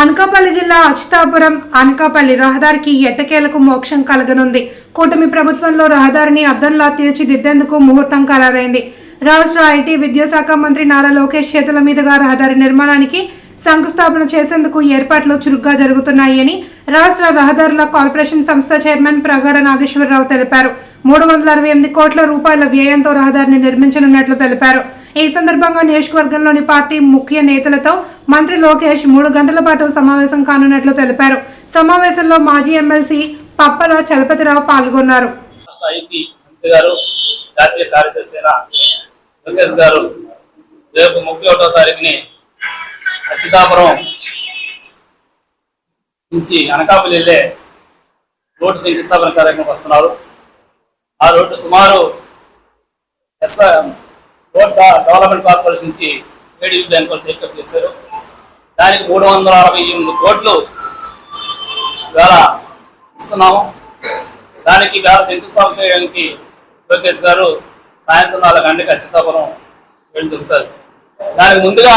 అనకాపల్లి జిల్లా అచ్యుతాపురం అనకాపల్లి రహదారికి ఎట్టకేలకు మోక్షం కలగనుంది. కూటమి ప్రభుత్వంలో రహదారిని అద్దంలా తీర్చిదిద్దేందుకు ముహూర్తం ఖరారైంది. రాష్ట్ర ఐటీ విద్యాశాఖ మంత్రి నారా లోకేష్ చేతుల మీదుగా రహదారి నిర్మాణానికి శంకుస్థాపన చేసేందుకు ఏర్పాట్లు చురుగ్గా జరుగుతున్నాయని రాష్ట్ర రహదారుల కార్పొరేషన్ సంస్థ చైర్మన్ ప్రగాఢ నాగేశ్వరరావు తెలిపారు. మూడు వందల అరవై ఎనిమిది కోట్ల రూపాయల వ్యయంతో రహదారిని నిర్మించనున్నట్లు తెలిపారు. ఈ సందర్భంగా నియోజకవర్గంలోని పార్టీ ముఖ్య నేతలతో మంత్రి లోకేష్ మూడు గంటల పాటు సమావేశం కానున్నట్లు తెలిపారు. సమావేశంలో మాజీ ఎమ్మెల్సీ పప్పల చలపతిరావు పాల్గొన్నారు. గారు జాతీయ కార్యదర్శి లోకేష్ గారు రేపు ముప్పై ఒకటో తారీఖుని అచ్యుతాపురం నుంచి అనకాపల్లి వెళ్ళే రోడ్డు శంకుస్థాపన కార్యక్రమం వస్తున్నారు. ఆ రోడ్డు సుమారు ఎస్ రోడ్ డెవలప్మెంట్ కార్పొరేషన్ నుంచి ఏడీయూ బ్యాంకులు టేకప్ చేశారు. దానికి మూడు వందల అరవై ఎనిమిది కోట్లు వేళ ఇస్తున్నాము. దానికి వేళ శంకుస్థాపన చేయడానికి లోకేష్ గారు సాయంత్రం నాలుగు గంటకి అచ్యుతాపురం వెళ్ళి దొరుకుతారు. దానికి ముందుగా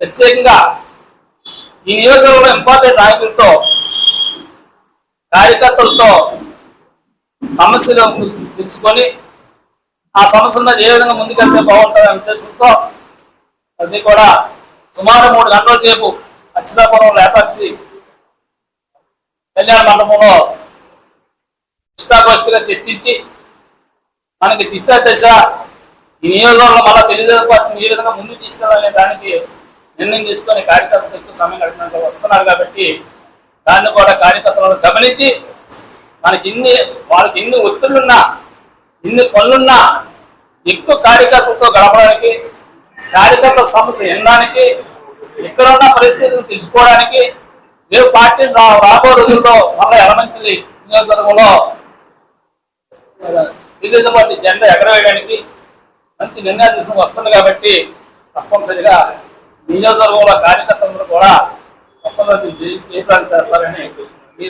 ప్రత్యేకంగా ఈ నియోజకవర్గంలో ఇంపార్టెంట్ నాయకులతో కార్యకర్తలతో సమస్యలు తెలుసుకొని ఆ సమస్య ఏ విధంగా ముందుకెళ్తే బాగుంటుందనే ఉద్దేశంతో అది కూడా సుమారు మూడు గంటల సేపు అచ్యుతాపురం లేపర్చి కళ్యాణ మండపంలో ఇష్టాగోష్ఠిగా చర్చించి మనకి దిశ దశ ఈ నియోజకవర్గంలో మళ్ళా తెలుగుదేశం పార్టీని ఏ విధంగా ముందుకు తీసుకెళ్ళాలనే దానికి నిర్ణయం తీసుకొని కార్యకర్తలు ఎక్కువ సమయం గడిపినట్టు వస్తున్నారు కాబట్టి దాన్ని కూడా కార్యకర్తలను గమనించి మనకి ఇన్ని వాళ్ళకి ఎన్ని ఒత్తిళ్ళున్నా ఇన్ని పనులున్నా ఎక్కువ కార్యకర్తలతో గడపడానికి కార్యకర్త సమస్య వినడానికి ఇక్కడ ఉన్న పరిస్థితులు తెలుసుకోవడానికి రేపు పార్టీ రా- రాబో రోజుల్లో మన ఎలమంచిలి నియోజకవర్గంలో తెలుగుదేశం పార్టీ జెండా ఎగరవేయడానికి మంచి నిర్ణయం తీసుకుని వస్తుంది కాబట్టి తప్పనిసరిగా నియోజకవర్గంలో కార్యకర్తలు కూడా తప్పనిసరి చేస్తారని మీ